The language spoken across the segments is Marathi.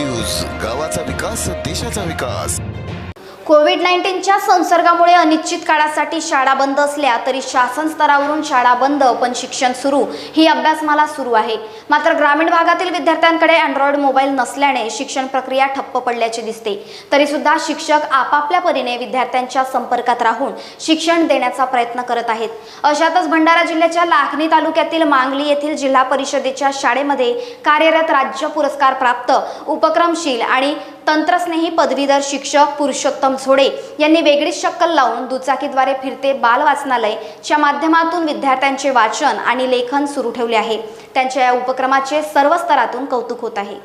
न्यूज गावाचा विकास देशाचा विकास. कोविड नाईन्टीनच्या संसर्गामुळे अनिश्चित काळासाठी शाळा बंद असल्या तरी शासन स्तरावरून शाळा बंद पण शिक्षण सुरू. ही अभ्यासमाला सुरू आहे. मात्र ग्रामीण भागातील विद्यार्थ्यांकडे अँड्रॉइड मोबाईल नसल्याने शिक्षण प्रक्रिया ठप्प पडल्याचे दिसते. तरी सुद्धा शिक्षक आपापल्या परीने विद्यार्थ्यांच्या संपर्कात राहून शिक्षण देण्याचा प्रयत्न करत आहेत. अशातच भंडारा जिल्ह्याच्या लाखणी तालुक्यातील मांगली येथील जिल्हा परिषदेच्या शाळेमध्ये कार्यरत राज्य पुरस्कार प्राप्त उपक्रमशील आणि तंत्रस्नेही पदवीधर शिक्षक पुरुषोत्तम झोडे यांनी वेगळीच शक्कल लावून दुचाकीद्वारे फिरते बाल वाचनालय च्या माध्यमातून विद्यार्थ्यांचे वाचन आणि लेखन सुरू ठेवले आहे. त्यांच्या या उपक्रमाचे सर्व स्तरातून कौतुक होत आहे.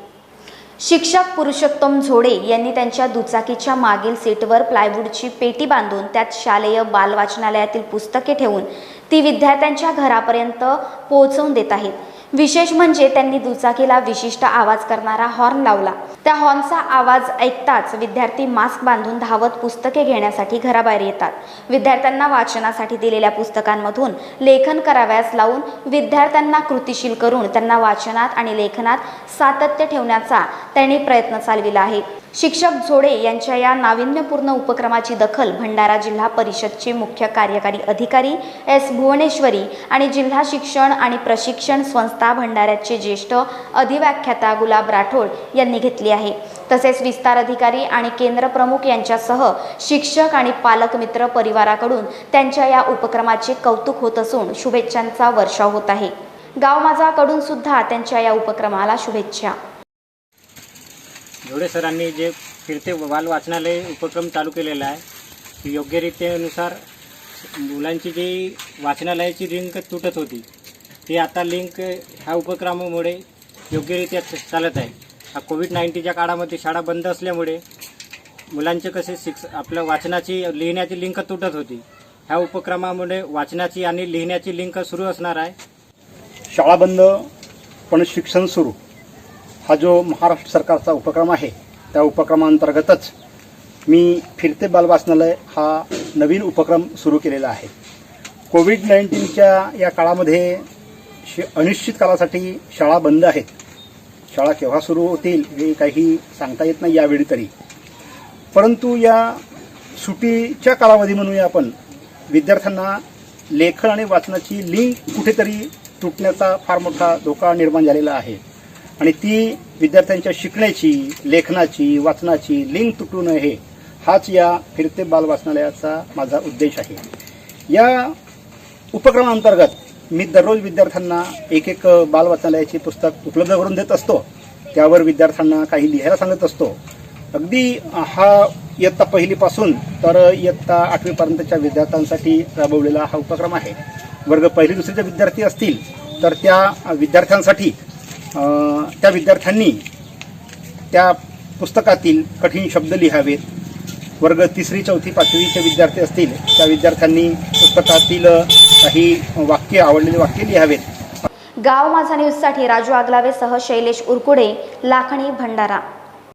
शिक्षक पुरुषोत्तम झोडे यांनी त्यांच्या दुचाकीच्या मागील सीटवर प्लायवूडची पेटी बांधून त्यात शालेय बाल वाचनालयातील पुस्तके ठेवून ती विद्यार्थ्यांच्या घरापर्यंत पोहोचवून देत आहेत. विशेष म्हणजे त्यांनी दुचाकीला विशिष्ट आवाज करणारा हॉर्न लावला. त्या हॉर्नचा आवाज ऐकताच विद्यार्थी मास्क बांधून धावत पुस्तके घेण्यासाठी घराबाहेर येतात. विद्यार्थ्यांना वाचनासाठी दिलेल्या पुस्तकांमधून लेखन करावयास लावून विद्यार्थ्यांना कृतिशील करून त्यांना वाचनात आणि लेखनात सातत्य ठेवण्याचा त्यांनी प्रयत्न चालविला आहे. शिक्षक झोडे यांच्या या नाविन्यपूर्ण उपक्रमाची दखल भंडारा जिल्हा परिषदचे मुख्य कार्यकारी अधिकारी एस भुवनेश्वरी आणि जिल्हा शिक्षण आणि प्रशिक्षण संस्था भंडाऱ्याचे ज्येष्ठ अधिव्याख्याता गुलाब राठोड यांनी घेतली आहे. तसेच विस्तार अधिकारी आणि केंद्र प्रमुख यांच्यासह शिक्षक आणि पालक मित्र परिवाराकडून त्यांच्या या उपक्रमाचे कौतुक होत असून शुभेच्छांचा वर्षाव होत आहे. गाव माझाकडून सुद्धा त्यांच्या या उपक्रमाला शुभेच्छा. एवढे सरांनी जे फिरते बाल वाचनालय उपक्रम चालू केलेला आहे की योग्यरित्यानुसार मुलांची जी वाचनालयाची लिंक तुटत होती ती आता लिंक ह्या उपक्रमामुळे योग्यरित्या चालत आहे. हा कोविड नाईन्टीनच्या काळामध्ये शाळा बंद असल्यामुळे मुलांचे कसे शिक्ष आपल्या वाचनाची लिहिण्याची लिंक तुटत होती. ह्या उपक्रमामुळे वाचनाची आणि लिहिण्याची लिंक सुरू असणार आहे. शाळा बंद पण शिक्षण सुरू. हा जो महाराष्ट्र सरकारचा उपक्रम आहे त्या उपक्रमांतर्गतच मी फिरते बालवाचनालय हा नवीन उपक्रम सुरू केलेला आहे. कोविड नाईन्टीनच्या या काळामध्ये शि अनिश्चित काळासाठी शाळा बंद आहेत. शाळा केव्हा सुरू होतील हे काही सांगता येत नाही यावेळी तरी. परंतु या सुटीच्या कालावधी म्हणूया आपण विद्यार्थ्यांना लेखन आणि वाचनाची लिंक कुठेतरी तुटण्याचा फार मोठा धोका निर्माण झालेला आहे. आणि ती विद्यार्थ्यांच्या शिकण्याची लेखनाची वाचनाची लिंक तुटू नये हाच या फिरते बाल वाचनालयाचा माझा उद्देश आहे. या उपक्रमांतर्गत मी दररोज विद्यार्थ्यांना एक एक बाल वाचनालयाची पुस्तक उपलब्ध करून देत असतो. त्यावर विद्यार्थ्यांना काही लिहायला सांगत असतो. अगदी हा इयत्ता पहिलीपासून तर इयत्ता आठवीपर्यंतच्या विद्यार्थ्यांसाठी राबवलेला हा उपक्रम आहे. वर्ग पहिली दुसरीचे विद्यार्थी असतील तर त्या विद्यार्थ्यांसाठी त्या विद्यार्थ्यांनी त्या पुस्तकातील कठीण शब्द लिहावेत. वर्ग तिसरी चौथी पाचवीचे विद्यार्थी असतील त्या विद्यार्थ्यांनी पुस्तकातील काही वाक्य आवडलेले वाक्य लिहावेत. गाव माझा न्यूजसाठी राजू आगलावेसह शैलेश उरकुडे लाखणी भंडारा.